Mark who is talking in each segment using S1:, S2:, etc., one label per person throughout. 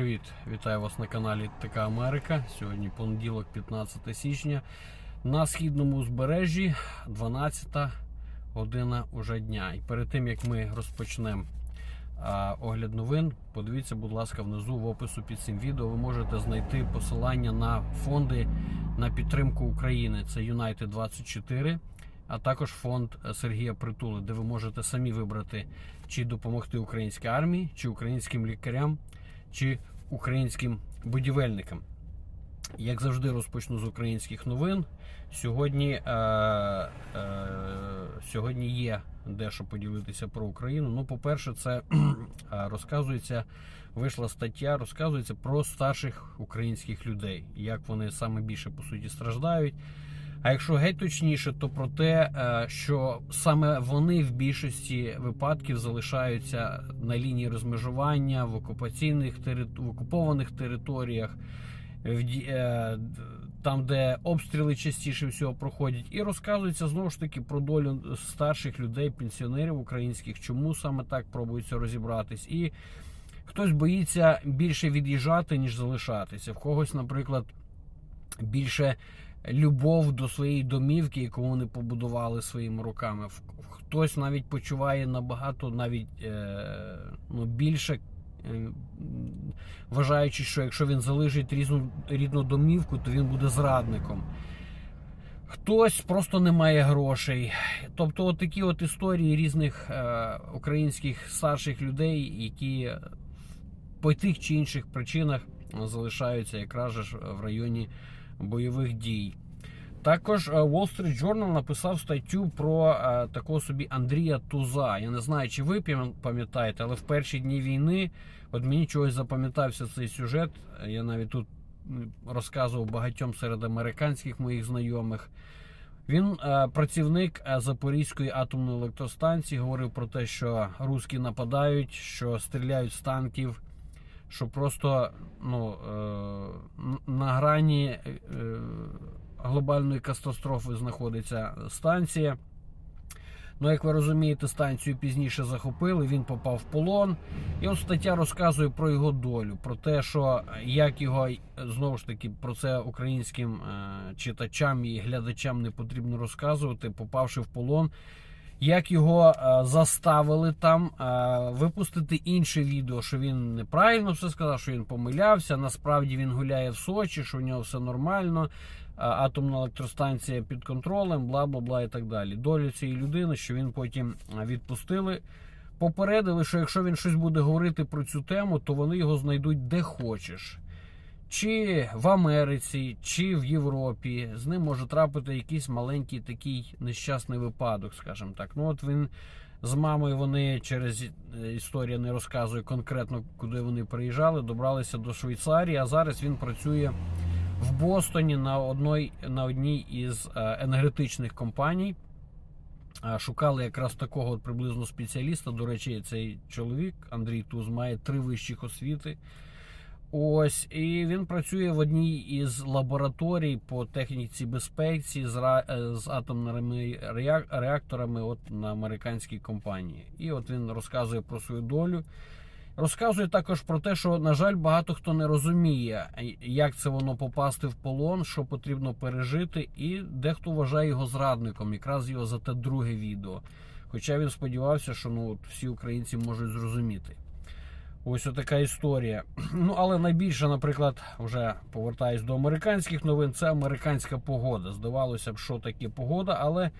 S1: Привіт, вітаю вас на каналі ТК Америка. Сьогодні понеділок, 15 січня. На східному узбережжі 12 година уже дня. І перед тим як ми розпочнемо огляд новин, подивіться, будь ласка, внизу в опису під цим відео ви можете знайти посилання на фонди на підтримку України. Це United 24 а також фонд Сергія Притули, де ви можете самі вибрати, чи допомогти українській армії, чи українським лікарям, чи українським будівельникам. Як завжди, розпочну з українських новин. Сьогодні, е, е, сьогодні є дещо поділитися про Україну. Ну, по-перше, це е, розказується, вийшла стаття, розказується про старших українських людей, як вони саме більше по суті страждають. А якщо геть точніше, то про те, е, що саме вони в більшості випадків залишаються на лінії розмежування в окупаційних в окупованих територіях, в е, там, де обстріли частіше всього проходять, і розказується знову ж таки про долю старших людей, пенсіонерів українських, чому саме так пробується розібратись. І хтось боїться більше від'їжджати, ніж залишатися. В когось, наприклад, більше любов до своєї домівки, яку вони побудували своїми руками. Хтось навіть почуває набагато навіть е, ну, більше, е, вважаючи, що якщо він залишить різну рідну домівку, то він буде зрадником. Хтось просто не має грошей. Тобто, от такі от історії різних е, українських старших людей, які по тих чи інших причинах залишаються якраз в районі бойових дій. Також е, Wall Street Journal написав статтю про е, такого собі Андрія Туза. Я не знаю, чи ви пам'ятаєте, але в перші дні війни от мені чогось запам'ятався цей сюжет. Я навіть тут розказував багатьом серед американських моїх знайомих. Він е, працівник Запорізької атомної електростанції говорив про те, що русські нападають, що стріляють з танків, що просто ну, е, на грані е, глобальної катастрофи знаходиться станція. Ну, як ви розумієте, станцію пізніше захопили, він попав в полон. І от стаття розказує про його долю, про те, що як його знову ж таки про це українським е, читачам і глядачам не потрібно розказувати, попавши в полон. Як його е, заставили там е, випустити інше відео, що він неправильно все сказав, що він помилявся. Насправді він гуляє в Сочі, що в нього все нормально, е, атомна електростанція під контролем, бла бла бла і так далі. Долю цієї людини, що він потім відпустили. Попередили, що якщо він щось буде говорити про цю тему, то вони його знайдуть де хочеш. Чи в Америці, чи в Європі з ним може трапити якийсь маленький такий нещасний випадок, скажімо так. Ну от він з мамою вони через е, історію не розказує конкретно, куди вони приїжджали, добралися до Швейцарії, а зараз він працює в Бостоні на одній, на одній із е, енергетичних компаній. Шукали якраз такого приблизно спеціаліста. До речі, цей чоловік Андрій Туз має три вищих освіти. Ось, і він працює в одній із лабораторій по техніці безпеці з, ра- е, з атомними реакторами от на американській компанії. І от він розказує про свою долю. Розказує також про те, що, на жаль, багато хто не розуміє, як це воно попасти в полон, що потрібно пережити, і дехто вважає його зрадником, якраз його за те друге відео. Хоча він сподівався, що ну, от всі українці можуть зрозуміти. Ось така історія. Ну, але найбільше, наприклад, вже повертаюсь до американських новин, це американська погода. Здавалося б, що таке погода, але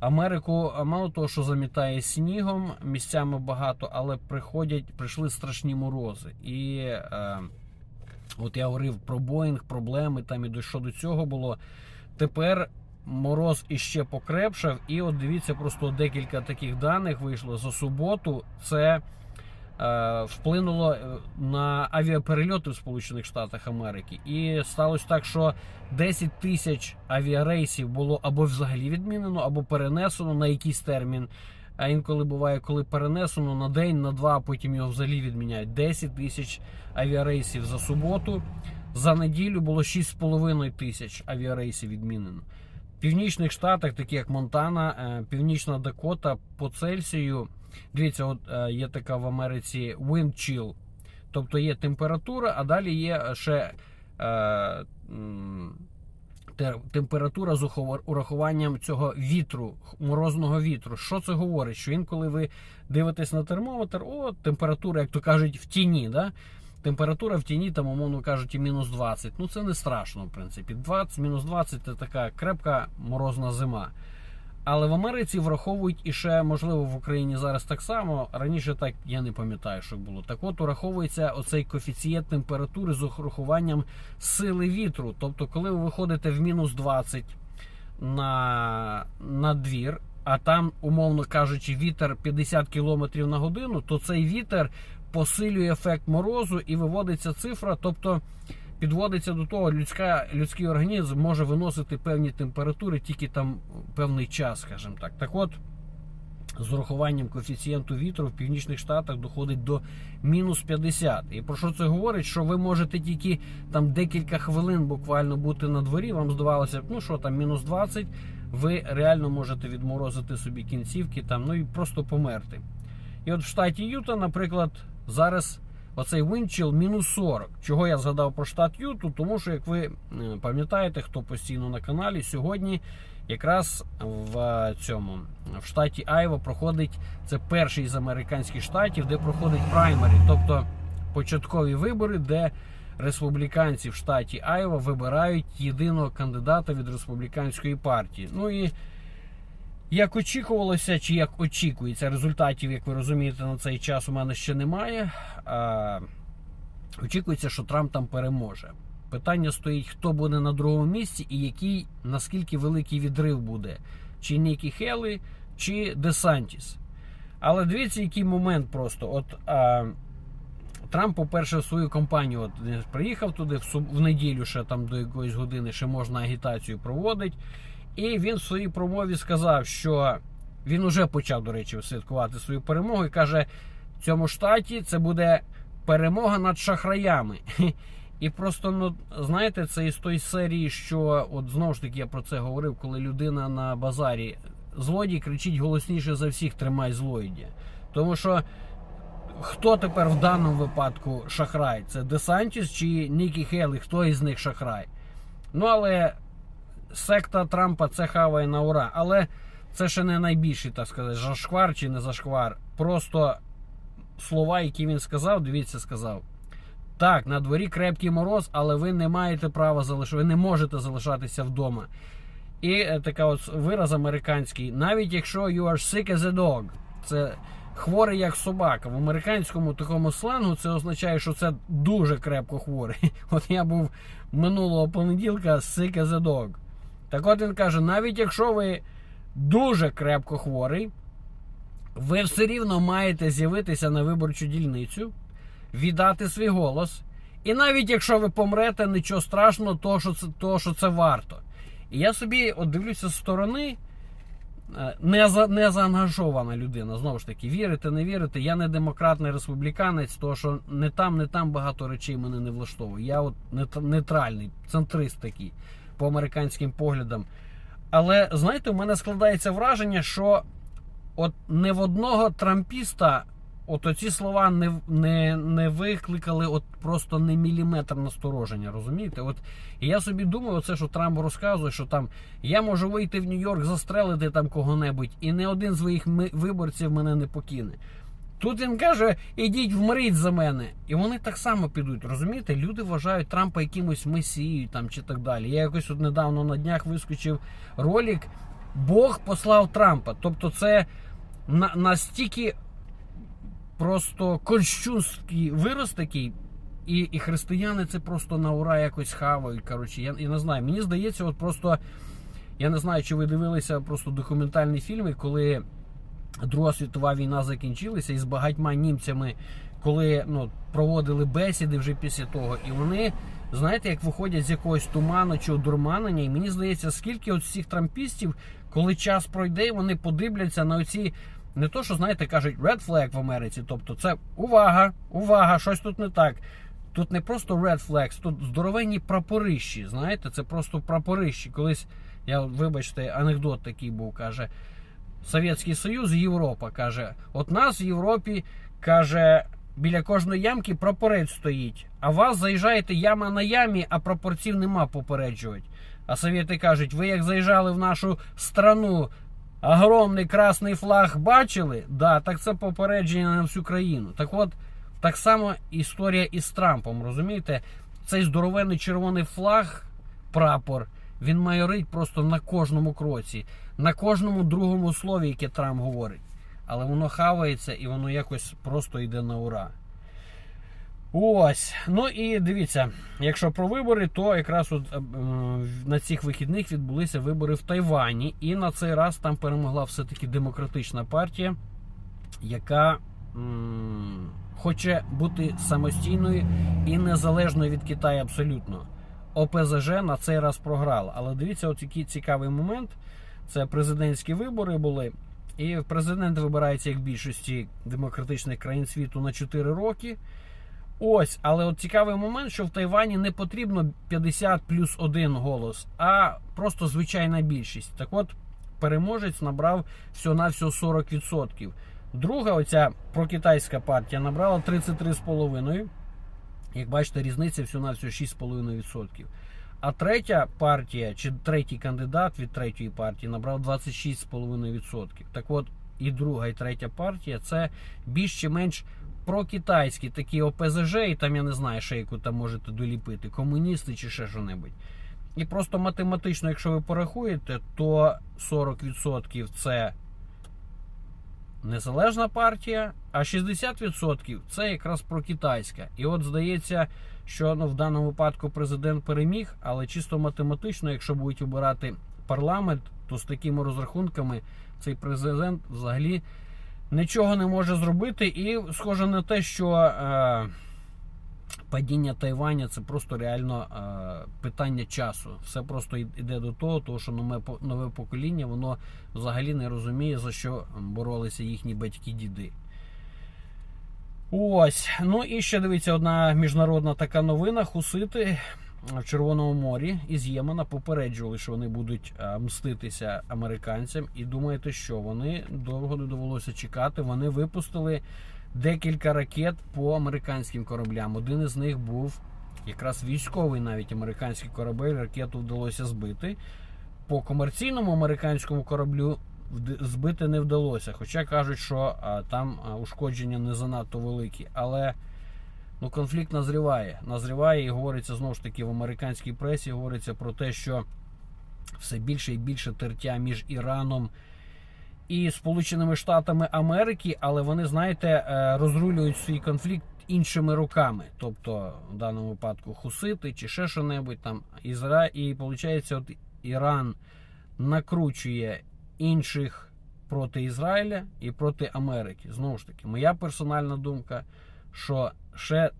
S1: Америку мало того, що замітає снігом, місцями багато, але приходять, прийшли страшні морози. І е, от я говорив про Боїнг, проблеми там і до що до цього було. Тепер мороз іще покрепшав, і от дивіться, просто декілька таких даних вийшло за суботу. Це вплинуло е, на авіаперельоти в Сполучених Штатах Америки. І сталося так, що 10 тисяч авіарейсів було або взагалі відмінено, або перенесено на якийсь термін. А інколи буває, коли перенесено на день, на два, а потім його взагалі відміняють. 10 тисяч авіарейсів за суботу. За неділю було 6,5 тисяч авіарейсів відмінено. В північних штатах, такі як Монтана, е, Північна Дакота, по Цельсію. Дивіться, от е, є така в Америці wind chill. Тобто є температура, а далі є ще е, температура з урахуванням цього вітру, морозного вітру. Що це говорить? Що інколи ви дивитесь на термометр, о, температура, як то кажуть, в тіні. Да? Температура в тіні, там, умовно кажучи, мінус 20. Ну це не страшно, в принципі. 20, мінус 20 це така крепка морозна зима. Але в Америці враховують і ще, можливо, в Україні зараз так само. Раніше так я не пам'ятаю, що було. Так от ураховується оцей коефіцієнт температури з урахуванням сили вітру. Тобто, коли ви виходите в мінус 20 на, на двір, а там, умовно кажучи, вітер 50 км на годину, то цей вітер посилює ефект морозу і виводиться цифра. Тобто підводиться до того, людська, людський організм може виносити певні температури тільки там певний час, скажімо так. Так от, з урахуванням коефіцієнту вітру в північних штатах доходить до мінус 50. І про що це говорить? Що ви можете тільки там декілька хвилин буквально бути на дворі. Вам здавалося, ну що там, мінус 20, ви реально можете відморозити собі кінцівки там, ну і просто померти. І от в штаті Юта, наприклад, зараз оцей вindchill мінус 40. Чого я згадав про штат Юту? Тому що, як ви е, пам'ятаєте, хто постійно на каналі, сьогодні якраз в е, цьому в штаті Айва проходить це перший з американських штатів, де проходить праймері, тобто початкові вибори, де республіканці в штаті Айва вибирають єдиного кандидата від республіканської партії. Ну і як очікувалося, чи як очікується, результатів, як ви розумієте, на цей час у мене ще немає. А, очікується, що Трамп там переможе. Питання стоїть, хто буде на другому місці і який, наскільки великий відрив буде. Чи Нікі Хелі, чи Десантіс. Але дивіться, який момент просто. От а, Трамп, по-перше, свою кампанію от, приїхав туди в, суб- в неділю, ще там до якоїсь години ще можна агітацію проводить. І він в своїй промові сказав, що він уже почав, до речі, святкувати свою перемогу і каже: в цьому штаті це буде перемога над шахраями. І просто, ну, знаєте, це із тої серії, що от знову ж таки я про це говорив, коли людина на базарі злодій кричить голосніше за всіх, тримай злодія. Тому що хто тепер в даному випадку шахрай? Це Десантіс чи Нікі Хелі? Хто із них шахрай? Ну, але секта Трампа це хаває на ура. Але це ще не найбільший, так сказати, зашквар чи не зашквар. Просто слова, які він сказав, дивіться, сказав. Так, на дворі крепкий мороз, але ви не маєте права залишати, ви не можете залишатися вдома. І е, така от вираз американський, навіть якщо you are sick as a dog, це хворий як собака. В американському такому сленгу це означає, що це дуже крепко хворий. От я був минулого понеділка sick as a dog. Так от він каже: навіть якщо ви дуже крепко хворий, ви все рівно маєте з'явитися на виборчу дільницю, віддати свій голос. І навіть якщо ви помрете, нічого страшного, того, що це, того, що це варто. І я собі от дивлюся з сторони, е, не, за, не заангажована людина. Знову ж таки, вірите, не вірите. Я не демократ, не республіканець, тому що не там, не там багато речей мене не влаштовує. Я от нейтральний, центрист такий по американським поглядам. Але знаєте, у мене складається враження, що от не в одного трампіста от оці слова не, не, не викликали от просто не міліметр настороження, розумієте? От я собі думаю, оце, що Трамп розказує, що там я можу вийти в Нью-Йорк, застрелити там кого-небудь, і не один з своїх виборців мене не покине. Тут він каже: ідіть вмріть за мене. І вони так само підуть. Розумієте? Люди вважають Трампа якимось месією там чи так далі. Я якось от недавно на днях вискочив ролик. Бог послав Трампа. Тобто, це на, настільки просто кощунський вираз такий. І, і християни це просто на ура якось хавають. Коротше, я, я не знаю. Мені здається, от просто я не знаю, чи ви дивилися просто документальні фільми, коли Друга світова війна закінчилася, і з багатьма німцями, коли ну, проводили бесіди вже після того, і вони, знаєте, як виходять з якогось туману чи одурманення, і мені здається, скільки от цих трампістів, коли час пройде, вони подивляться на оці. Не то, що знаєте, кажуть red flag в Америці. Тобто, це увага, увага, щось тут не так. Тут не просто red flags, тут здоровенні прапорищі. Знаєте, це просто прапорищі. Колись я, вибачте, анекдот такий був, каже. Совєтський Союз Європа каже: от нас в Європі каже біля кожної ямки прапорець стоїть. А вас заїжджаєте яма на ямі, а прапорців нема попереджувати. А совєти кажуть, ви як заїжджали в нашу страну, огромний красний флаг бачили? Да, так це попередження на всю країну. Так от, так само історія із Трампом, розумієте? Цей здоровенний червоний флаг, прапор, він майорить просто на кожному кроці, на кожному другому слові, яке Трамп говорить. Але воно хавається і воно якось просто йде на ура. Ось. Ну і дивіться, якщо про вибори, то якраз от, е, е, на цих вихідних відбулися вибори в Тайвані. І на цей раз там перемогла все-таки демократична партія, яка м, хоче бути самостійною і незалежною від Китаю абсолютно. ОПЗЖ на цей раз програла. Але дивіться, от який цікавий момент. Це президентські вибори були. І президент вибирається як в більшості демократичних країн світу на 4 роки. Ось, але от цікавий момент, що в Тайвані не потрібно 50 плюс 1 голос, а просто звичайна більшість. Так от, переможець набрав всього-навсього 40%. Друга, оця прокитайська партія, набрала 33,5%. Як бачите, різниця всього-навсього 6,5%. А третя партія, чи третій кандидат від третьої партії набрав 26,5%. Так от, і друга, і третя партія це більш чи менш прокитайські такі ОПЗЖ, і там я не знаю, ще яку там можете доліпити, комуністи чи ще що-небудь. І просто математично, якщо ви порахуєте, то 40% це незалежна партія, а 60% це якраз прокитайська. І от здається, що ну, в даному випадку президент переміг, але чисто математично, якщо будуть обирати парламент, то з такими розрахунками цей президент взагалі нічого не може зробити. І схоже на те, що е, падіння Тайваня це просто реально е, питання часу. Все просто йде до того, того що нове, покоління воно взагалі не розуміє, за що боролися їхні батьки-діди. Ось. Ну і ще дивіться, одна міжнародна така новина. Хусити в Червоному морі із Ємена попереджували, що вони будуть е, мститися американцям. І думаєте, що вони довго не довелося чекати. Вони випустили декілька ракет по американським кораблям. Один із них був якраз військовий, навіть американський корабель. Ракету вдалося збити. По комерційному американському кораблю збити не вдалося. Хоча кажуть, що а, там а, ушкодження не занадто великі. Але ну, конфлікт назріває. Назріває і говориться знову ж таки в американській пресі. Говориться про те, що все більше і більше тертя між Іраном і Сполученими Штатами Америки, але вони, знаєте, е, розрулюють свій конфлікт іншими руками. Тобто, в даному випадку хусити чи ще що-небудь там. Ізра... І виходить, от Іран накручує інших проти Ізраїля і проти Америки. Знову ж таки, моя персональна думка, що ще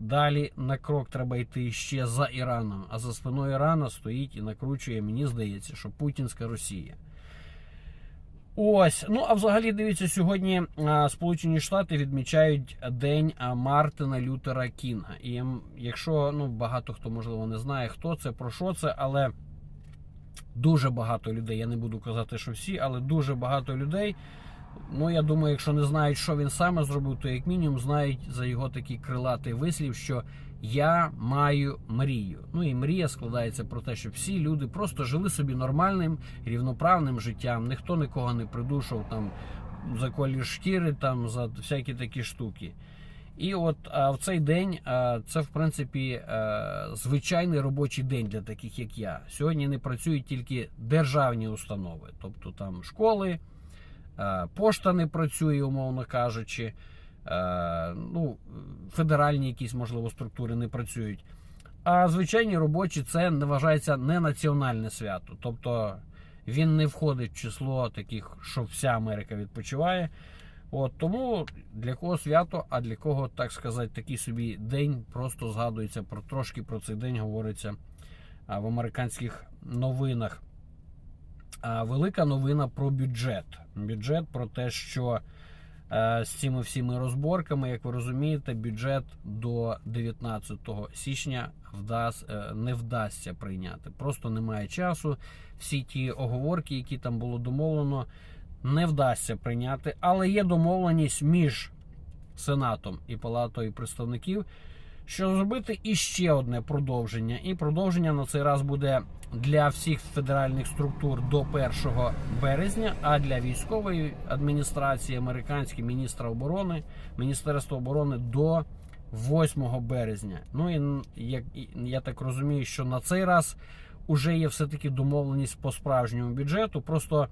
S1: далі на крок треба йти ще за Іраном. А за спиною Ірана стоїть і накручує, мені здається, що Путінська Росія. Ось, ну а взагалі дивіться, сьогодні а, Сполучені Штати відмічають День Мартина Лютера Кінга. І якщо ну багато хто можливо не знає, хто це, про що це, але дуже багато людей, я не буду казати, що всі, але дуже багато людей. Ну, я думаю, якщо не знають, що він саме зробив, то як мінімум знають за його такий крилатий вислів, що я маю мрію. Ну і мрія складається про те, щоб всі люди просто жили собі нормальним, рівноправним життям. Ніхто нікого не придушив там за колір шкіри, там за всякі такі штуки. І от а, в цей день а, це в принципі а, звичайний робочий день для таких, як я. Сьогодні не працюють тільки державні установи, тобто там школи, а, пошта не працює, умовно кажучи. Е, Ну, федеральні якісь, можливо, структури не працюють. А звичайні робочі це не вважається не національне свято. Тобто він не входить в число таких, що вся Америка відпочиває. От тому для кого свято, а для кого, так сказати, такий собі день просто згадується про трошки про цей день говориться а, в американських новинах. Велика новина про бюджет. Бюджет про те, що е, з цими всіми розборками, як ви розумієте, бюджет до 19 січня вдас, е, не вдасться прийняти. Просто немає часу. Всі ті оговорки, які там було домовлено, не вдасться прийняти. Але є домовленість між Сенатом і Палатою представників, що зробити іще одне продовження. І продовження на цей раз буде для всіх федеральних структур до 1 березня, а для військової адміністрації, американської міністра оборони, Міністерства оборони до 8 березня. Ну і як я так розумію, що на цей раз уже є все-таки домовленість по справжньому бюджету. Просто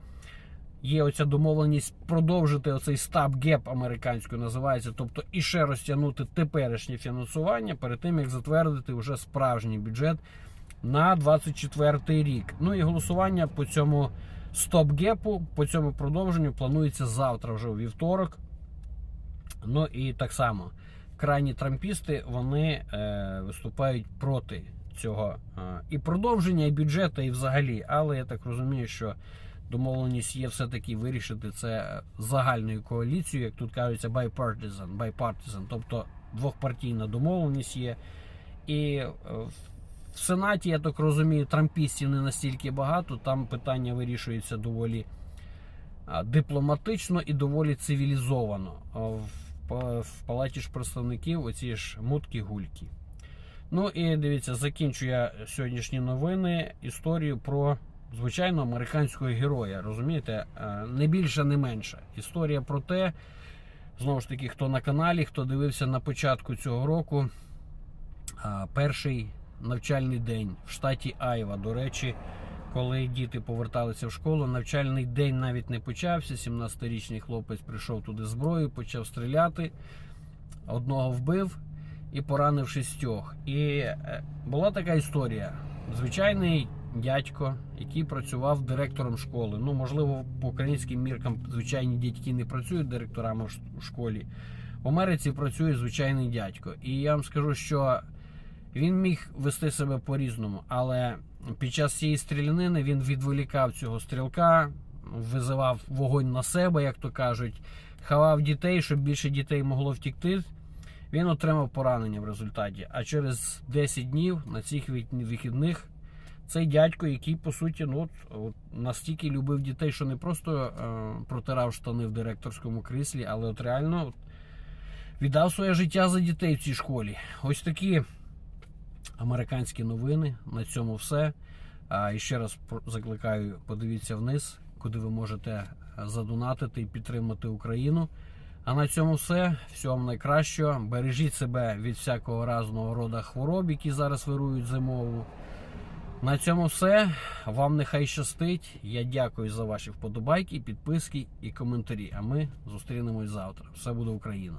S1: є оця домовленість продовжити оцей стаб геп американською називається, тобто і ще розтягнути теперішнє фінансування перед тим, як затвердити вже справжній бюджет на 24 рік. Ну і голосування по цьому стоп-гепу, по цьому продовженню планується завтра, вже у вівторок. Ну і так само крайні трампісти вони е, виступають проти цього е, і продовження, і бюджету, і взагалі. Але я так розумію, що домовленість є все-таки вирішити це загальною коаліцією, як тут кажуться, bipartisan, bipartisan, тобто двохпартійна домовленість є. І е, в Сенаті, я так розумію, трампістів не настільки багато. Там питання вирішується доволі дипломатично і доволі цивілізовано. В, в палаті ж представників оці ж мутки гульки. Ну і дивіться, закінчу я сьогоднішні новини історію про звичайно американського героя. Розумієте, Е, не більше, не менше. Історія про те, знову ж таки, хто на каналі, хто дивився на початку цього року. Перший навчальний день в штаті Айва. До речі, коли діти поверталися в школу, навчальний день навіть не почався. 17-річний хлопець прийшов туди з зброєю, почав стріляти. Одного вбив і поранив шістьох. І е, була така історія. Звичайний дядько, який працював директором школи. Ну, можливо, по українським міркам звичайні дядьки не працюють директорами в школі. В Америці працює звичайний дядько. І я вам скажу, що він міг вести себе по-різному, але під час цієї стрілянини він відволікав цього стрілка, визивав вогонь на себе, як то кажуть, хавав дітей, щоб більше дітей могло втікти. Він отримав поранення в результаті. А через 10 днів на цих вихідних цей дядько, який по суті ну, от, от, настільки любив дітей, що не просто е, протирав штани в директорському кріслі, але от реально от, віддав своє життя за дітей в цій школі. Ось такі американські новини. На цьому все. А, і ще раз закликаю, подивіться вниз, куди ви можете е, задонатити і підтримати Україну. А на цьому все. Всього найкращого. Бережіть себе від всякого разного роду хвороб, які зараз вирують зимову. На цьому все. Вам нехай щастить. Я дякую за ваші вподобайки, підписки і коментарі. А ми зустрінемось завтра. Все буде Україна!